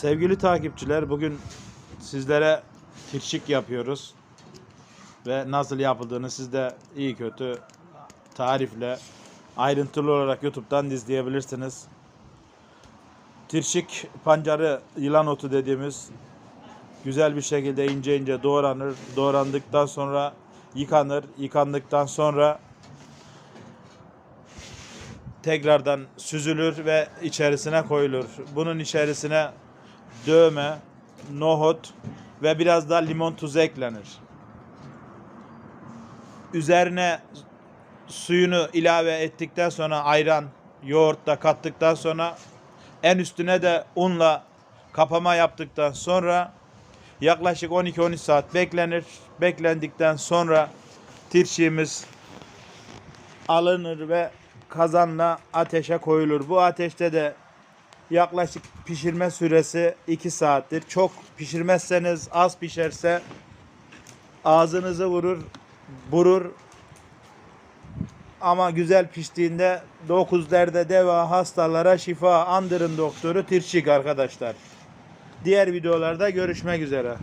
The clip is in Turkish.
Sevgili takipçiler bugün sizlere tirşik yapıyoruz. Ve nasıl yapıldığını siz de iyi kötü tarifle ayrıntılı olarak YouTube'dan izleyebilirsiniz. Tirşik pancarı yılan otu dediğimiz güzel bir şekilde ince ince doğranır. Doğrandıktan sonra yıkanır. Yıkandıktan sonra tekrardan süzülür ve içerisine koyulur. Bunun içerisine dövme, nohut ve biraz da limon tuzu eklenir. Üzerine suyunu ilave ettikten sonra ayran, yoğurt da kattıktan sonra en üstüne de unla kapama yaptıktan sonra yaklaşık 12-13 saat beklenir. Beklendikten sonra tirşiğimiz alınır ve kazanla ateşe koyulur. Bu ateşte de yaklaşık pişirme süresi 2 saattir. Çok pişirmezseniz az pişerse ağzınızı vurur, burur. Ama güzel piştiğinde 9 derde deva hastalara şifa andırın doktoru Tirşik arkadaşlar. Diğer videolarda görüşmek üzere.